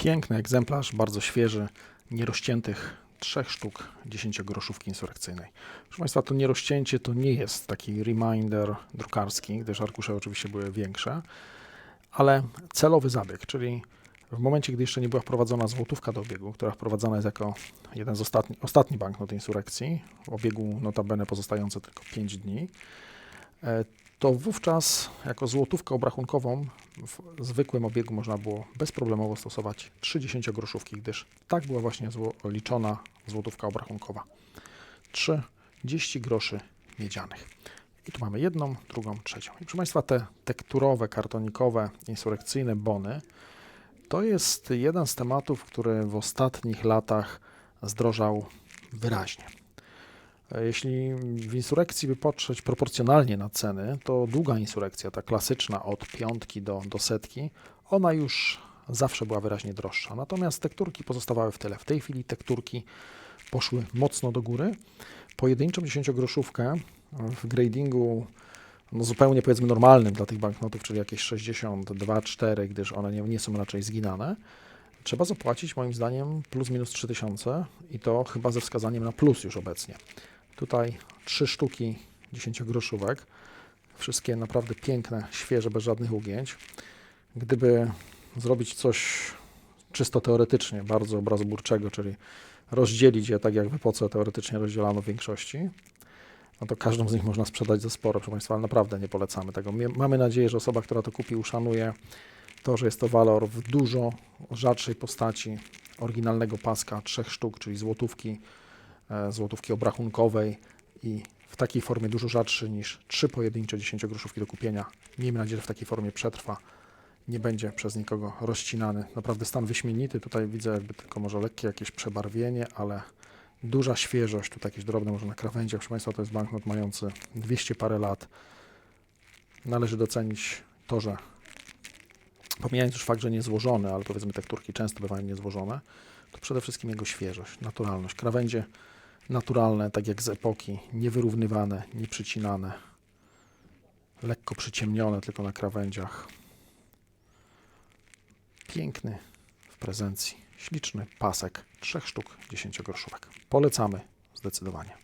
Piękny egzemplarz, bardzo świeży, nierozciętych trzech sztuk 10 groszówki insurekcyjnej. Proszę Państwa, to nierozcięcie to nie jest taki reminder drukarski, gdyż arkusze oczywiście były większe, ale celowy zabieg, czyli w momencie, gdy jeszcze nie była wprowadzona złotówka do obiegu, która wprowadzana jest jako jeden z ostatni, ostatni banknot insurekcji, w obiegu notabene pozostający tylko 5 dni, e, to wówczas jako złotówkę obrachunkową w zwykłym obiegu można było bezproblemowo stosować 30 groszówki, gdyż tak była właśnie zło, liczona złotówka obrachunkowa. 30 groszy miedzianych. I tu mamy jedną, drugą, trzecią. I proszę Państwa, te tekturowe, kartonikowe, insurekcyjne bony to jest jeden z tematów, który w ostatnich latach zdrożał wyraźnie. E, Jeśli w insurekcji by patrzeć proporcjonalnie na ceny, to długa insurekcja, ta klasyczna od piątki do, do setki, ona już zawsze była wyraźnie droższa. Natomiast tekturki pozostawały w tyle. W tej chwili tekturki poszły mocno do góry. Pojedynczą 10-groszówkę w gradingu no zupełnie powiedzmy normalnym dla tych banknotów, czyli jakieś 62-4, gdyż one nie, nie są raczej zginane, trzeba zapłacić moim zdaniem plus minus 3000 i to chyba ze wskazaniem na plus już obecnie. Tutaj trzy sztuki 10 groszówek, wszystkie naprawdę piękne, świeże, bez żadnych ugięć. Gdyby zrobić coś czysto teoretycznie, bardzo obrazoburczego, czyli rozdzielić je tak jak w epoce teoretycznie rozdzielano w większości, no to każdą z nich można sprzedać za sporo, proszę Państwa, ale naprawdę nie polecamy tego. Mamy nadzieję, że osoba, która to kupi, uszanuje to, że jest to walor w dużo rzadszej postaci oryginalnego paska, trzech sztuk, czyli złotówki, złotówki obrachunkowej i w takiej formie dużo rzadszy niż trzy pojedyncze 10 groszówki do kupienia. Miejmy nadzieję, że w takiej formie przetrwa. Nie będzie przez nikogo rozcinany. Naprawdę stan wyśmienity. Tutaj widzę jakby tylko może lekkie jakieś przebarwienie, ale duża świeżość. Tutaj jakieś drobne może na krawędziach. Proszę Państwa, to jest banknot mający 200 parę lat. Należy docenić to, że pomijając już fakt, że nie złożone, ale powiedzmy tekturki często bywają niezłożone, to przede wszystkim jego świeżość, naturalność. Krawędzie naturalne, tak jak z epoki, niewyrównywane, nieprzycinane, lekko przyciemnione tylko na krawędziach. Piękny w prezencji, śliczny pasek, trzech sztuk 10 groszówek. Polecamy zdecydowanie.